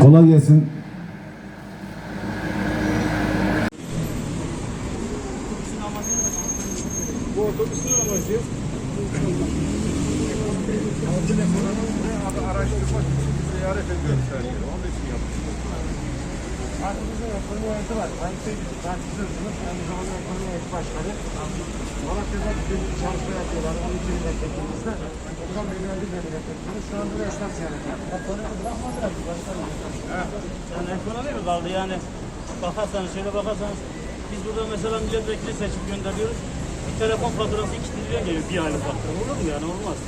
Kolay gelsin. Bu otobüsün amacı araştırmak için ziyaret ediyoruz her yeri. Onun için yaptık. Partimizin ekonomi heyeti var. Ben şey tartışıyorsunuz. Aynı zamanda ekonomi heyeti başkanı. Malatya'da bir çalışma yapıyorlar. 12 milletvekilimizde. Buradan beni öldü milletvekilimiz. Şu anda da esnaf ziyareti yapıyor. Ekonomi bırakmadılar ki başkanım. Yani ekonomi mi kaldı yani? Bakarsanız şöyle bakarsanız biz burada mesela milletvekili seçip gönderiyoruz. Bir telefon faturası 2 trilyon geliyor bir aylık fatura. Olur mu yani? Olmaz.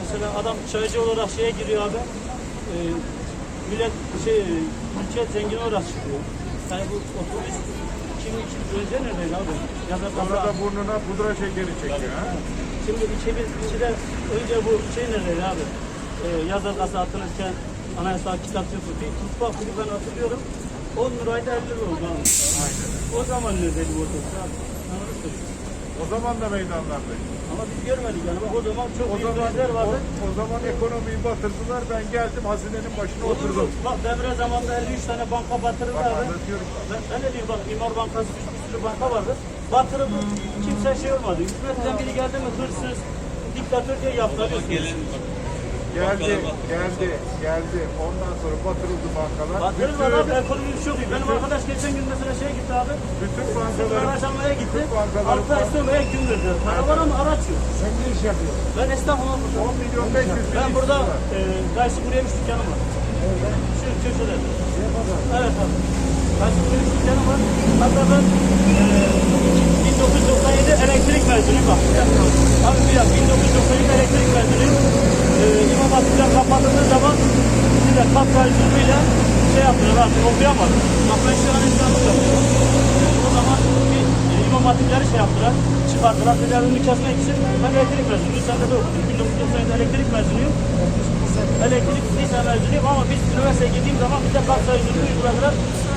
Mesela adam çaycı olarak şeye giriyor abi. E, millet şey ülke zengin olarak çıkıyor. Yani bu otobüs kim kim önce neredeydi abi? Ya da Sonra da burnuna pudra şekeri çekiyor. Ha? Şimdi 2002'de önce bu şey neredeydi abi? Ee, yazar kasa atılırken anayasal kitapçısı bir mutfak gibi ben hatırlıyorum. 10 liraydı 50 lira oldu abi. O zaman neredeydi bu otobüs abi? Ben onu. O zaman da meydanlardaydı. Ama biz görmedik yani. Bak o zaman çok O büyük zaman, krizler o, vardı. o zaman ekonomiyi batırdılar. Ben geldim hazinenin başına Oturdum. oturdum. Bak devre zamanında 53 tane banka batırıldı Bak abi. anlatıyorum. Ben, ben ne diyeyim bak İmar Bankası bir sürü banka vardı. Batırıldı. Kimse şey olmadı. Hükümetten biri geldi mi hırsız, diktatör diye yaptırıyorsunuz. Geldi, geldi, geldi. Ondan sonra batırıldı bankalar. Batırılmadı abi ekonomimiz çok iyi. Benim arkadaş geçen gün mesela şey gitti abi. bütün Sıfır bankaların araç almaya gitti. ay sürmeye gün verdi. Para var ama araç yok. Sen ne iş yapıyorsun? Ben esnafım abi burada. 10 milyon 500 bin Ben burada e, Gaysi Kuruyemiş dükkanım var. Şu köşede. Evet abi. Gaysi Kuruyemiş dükkanım var. Hatta ben e, 1997 elektrik mezunuyum bak. Abi bir dakika. 1997 elektrik mezunuyum. E, İmam Hatip'ten kapatıldığı zaman sayısıyla şey yaptılar artık okuyamadım. Bak ben şu an yapıyorum. O zaman bir e, İmam Hatipleri şey yaptılar. Çıkarttılar. Bir de önünü kesmek için ben elektrik mezunuyum. Sen de de okudum. 1997 elektrik mezunuyum. Elektrik lise mezunuyum ama biz üniversiteye gittiğim zaman bize kat sayısını uyguladılar.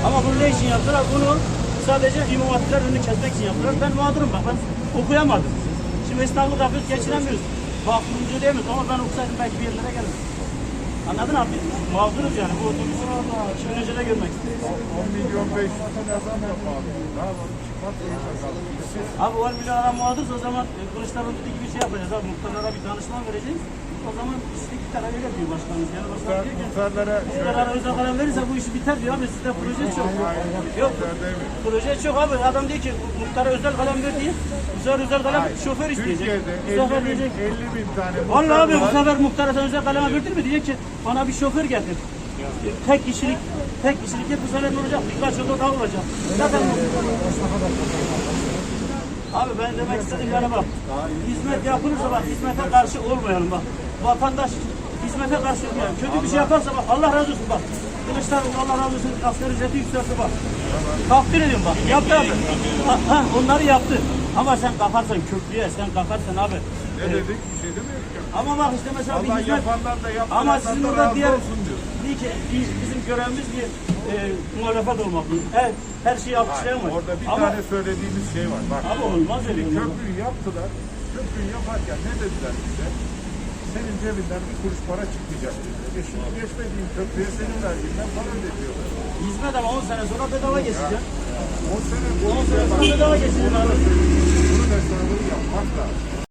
Ama bunu ne için yaptılar? Bunu sadece İmam Hatipler önünü kesmek için yaptılar. Ben mağdurum bak ben okuyamadım. Şimdi İstanbul'da yapıyoruz geçinemiyoruz. Vakfımcı diyemiyoruz ama ben okusaydım belki bir yerlere gelirdim. Anladın abi? Mağduruz yani. Bu otobüsü 2000 önce de görmek istedim. 10 milyon 500 bin adam yapmadı. Ne yapalım? Batırıldı kaldı. Abi 10 milyon adam mağdursa o zaman e, Kılıçdaroğlu dediği gibi şey yapacağız abi. Muhtarlara bir danışman vereceğiz. O zaman işte iki tane öyle diyor başkanımız. Yani başkan diyor ki Muhtarlara muhtarlara özel kalem verirse bu işi biter diyor abi. Sizde proje çok. Yok. Proje çok abi. Adam diyor ki muhtara özel kalem ver diye. Sefer özel kalem şoför isteyecek. Türkiye'de Bu sefer 50 bin, diyecek. 50 bin tane Vallahi abi bu sefer muhtara sen özel kaleme verdin mi diyecek ki bana bir şoför getir. Tek kişilik, tek kişilik hep bu sefer ne olacak? Birkaç oda daha olacak. Zaten Abi ben demek istediğim yani bak. Hizmet yapılırsa bak hizmete karşı olmayalım bak. Vatandaş hizmete karşı olmayalım. Kötü bir şey yaparsa bak Allah razı olsun bak. Kılıçdaroğlu Allah razı olsun asgari ücreti yükseltti bak. Takdir ediyorum bak. Yaptı abi. Ha, ha, onları yaptı. Ama sen kalkarsan köprüye, sen kalkarsan abi. Ne dedik? Bir şey demiyoruz ki. ama bak işte mesela bir Allah hizmet... yapanlar da Ama sizin da orada diğer... Değil ki biz- bizim görevimiz bir e, muhalefet olmak. Her, her şeyi alkışlayamayız. Orada bir Ama, tane söylediğimiz şey var. Bak. Ama olmaz öyle. Köprüyü yaptılar. Köprüyü yaparken ne dediler bize? Senin cebinden bir kuruş para çıkmayacak dediler. E şimdi geçmediğin köprüye senin verdiğinden para ödetiyorlar. Hizmet ama 10 sene sonra bedava geçecek. O sene 10 sene sonra bedava geçecek abi. Bunun hesabını yapmak lazım.